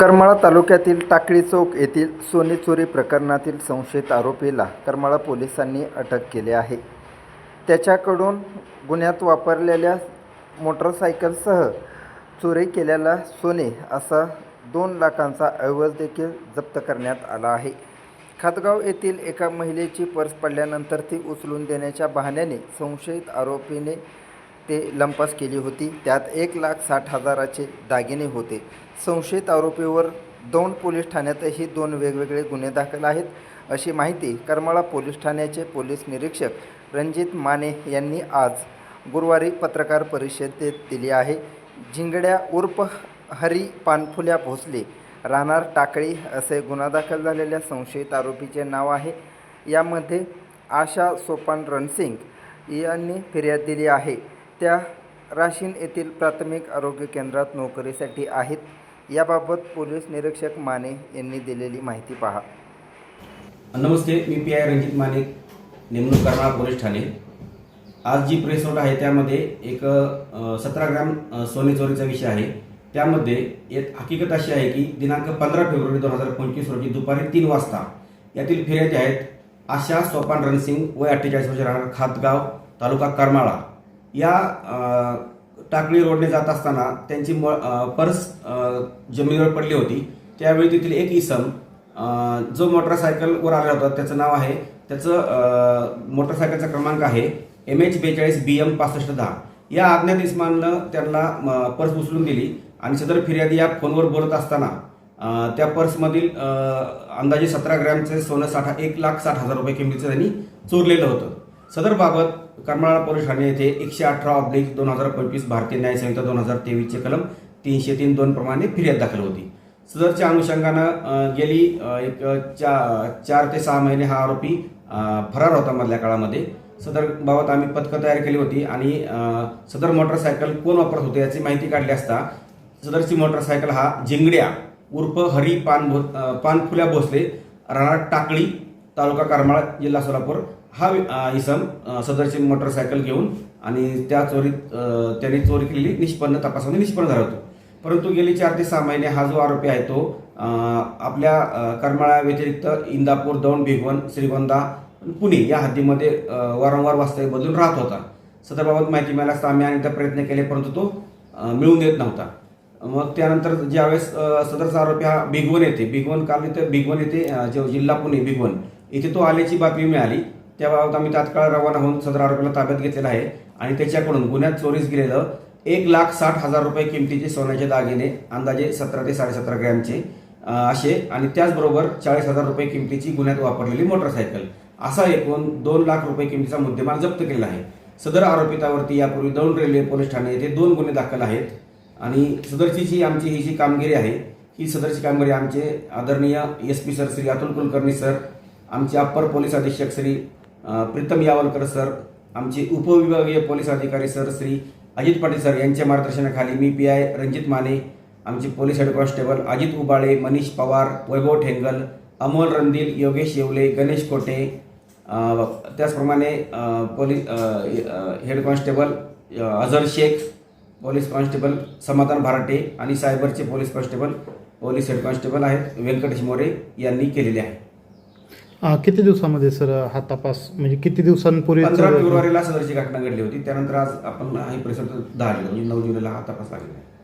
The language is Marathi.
करमाळा तालुक्यातील टाकळी चौक येथील सोने चोरी प्रकरणातील संशयित आरोपीला करमाळा पोलिसांनी अटक केली आहे. त्याच्याकडून गुन्ह्यात वापरलेल्या मोटरसायकलसह चोरी केलेला सोने असा दोन लाखांचा ऐवज देखील जप्त करण्यात आला आहे. खातगाव येथील एका महिलेची पर्स पडल्यानंतर ती उचलून देण्याच्या बहाण्याने संशयित आरोपीने ते लंपास केली होती. त्यात एक लाख साठ हजाराचे दागिने होते. संशयित आरोपीवर दोन पोलीस ठाण्यातही दोन वेगवेगळे गुन्हे दाखल आहेत. अशी माहिती करमाळा पोलीस ठाण्याचे पोलीस निरीक्षक रणजित माने यांनी आज गुरुवारी पत्रकार परिषदेत दिली आहे. झिंगड्या उर्फ हरी पानफुल्या भोसले राहणार टाकळी असे गुन्हा दाखल झालेल्या संशयित आरोपीचे नाव आहे. यामध्ये आशा सोपान रणसिंग यांनी फिर्याद दिली आहे. त्या राशीन येथील प्राथमिक आरोग्य केंद्रात नोकरीसाठी आहेत. याबाबत पोलीस निरीक्षक माने यांनी दिलेली माहिती पहा. नमस्ते मी पी आय रणजित माने नेमणूक करमाळा पोलीस ठाणे. आज जी प्रेस नोट आहे त्यामध्ये एक सतरा ग्राम सोने चोरीचा विषय आहे. त्यामध्ये एक हकीकत अशी आहे की दिनांक पंधरा फेब्रुवारी दोन हजार पंचवीस रोजी दुपारी तीन वाजता यातील फिर्यादी आहेत आशा सोपान रणसिंग वय अठ्ठेचाळीस वर्ष राहणार खातगाव तालुका करमाळा. या टाकळी रोडने जात असताना त्यांची म पर्स जमिनीवर पडली होती. त्यावेळी तेथील एक इसम जो मोटरसायकलवर आला होता त्याचं नाव आहे त्याचं मोटरसायकलचा क्रमांक आहे एम एच बेचाळीस बी एम पासष्ट दहा. या अज्ञात इस्माननं त्यांना म, पर्स उचलून दिली आणि सदर फिर्यादी या फोनवर बोलत असताना त्या पर्समधील अंदाजे सतरा ग्रॅमचे सोनं साठा एक लाख साठ हजार रुपये किमतीचं त्यांनी चोरलेलं होतं. सदर बाबत करमाळा पोलीस ठाणे येथे एकशे अठरा ऑब्लिक दोन हजार पंचवीस भारतीय न्याय संहिता दोन हजार तेवीसचे कलम तीनशे तीन दोन प्रमाणे फिर्याद दाखल होती. सदरच्या अनुषंगानं गेली एक चा चार ते सहा महिने हा आरोपी फरार होता मधल्या काळामध्ये. सदर बाबत आम्ही पथकं तयार केली होती आणि सदर मोटरसायकल कोण वापरत होते याची माहिती काढली असता सदरची मोटरसायकल हा जिंगड्या उर्फ हरी पान भो पानफुल्या भोसले राहणार टाकळी तालुका करमाळा जिल्हा सोलापूर हा इसम सदरची मोटरसायकल घेऊन आणि त्या चोरीत त्याने चोरी केलेली निष्पन्न तपासामध्ये निष्पन्न झाला होतो. परंतु गेली चार ते सहा महिने हा जो आरोपी आहे तो आपल्या करमाळा व्यतिरिक्त इंदापूर दौंड भिगवण श्रीगोंदा पुणे या हद्दीमध्ये वारंवार वास्तव्य बदलून राहत होता. सदरबाबत माहिती मिळाल्यास असता आम्ही अनेकदा प्रयत्न केले परंतु तो मिळून देत नव्हता. मग त्यानंतर ज्यावेळेस सदरचा आरोपी हा भिगवण येथे भिगवण काल इथे भिगवण येथे जिल्हा पुणे भिगवण. इथे तो आल्याची बातमी मिळाली. त्याबाबत आम्ही तात्काळ रवाना होऊन सदर आरोपीला ताब्यात घेतलेला आहे. आणि त्याच्याकडून गुन्ह्यात चोरीस गेलेलं एक लाख साठ हजार रुपये किमतीचे सोन्याचे दागिने अंदाजे सतरा ते साडेसतरा ग्रॅमचे असे आणि त्याचबरोबर चाळीस हजार रुपये किमतीची गुन्ह्यात वापरलेली मोटरसायकल. असा एकूण दोन लाख रुपये किमतीचा मुद्देमाल जप्त केलेला आहे. सदर आरोपितावरती यापूर्वी दौंड रेल्वे पोलीस ठाणे येथे दोन गुन्हे दाखल आहेत. आणि सदरची जी आमची ही जी कामगिरी आहे ही सदरची कामगिरी आमचे आदरणीय S P sir Shri Atul Kulkarni sir आमचे अप्पर पोलीस अधीक्षक श्री प्रीतम यावलकर सर आमचे उपविभागीय पोलीस अधिकारी सर श्री अजित पाटील सर यांच्या मार्गदर्शनाखाली मी पी आय रणजित माने आमचे police head constable Ajit Ubale Manish Pawar Vaibhav Thengal Amol Randil Yogesh Yevale Ganesh Kote त्याचप्रमाणे police head constable Azhar Shaikh police constable Samadhan Bharate आणि सायबरचे police constable police head constable आहेत व्यंकटेश मोरे यांनी केलेले आहे. अं, किती दिवसामध्ये सर हा तपास म्हणजे किती दिवसांपूर्वी पंधरा फेब्रुवारीला सदरची घटना घडली होती. त्यानंतर आज आपण ही परिसर दहा म्हणजे नऊ जुलैला हा तपास लागलेला आहे.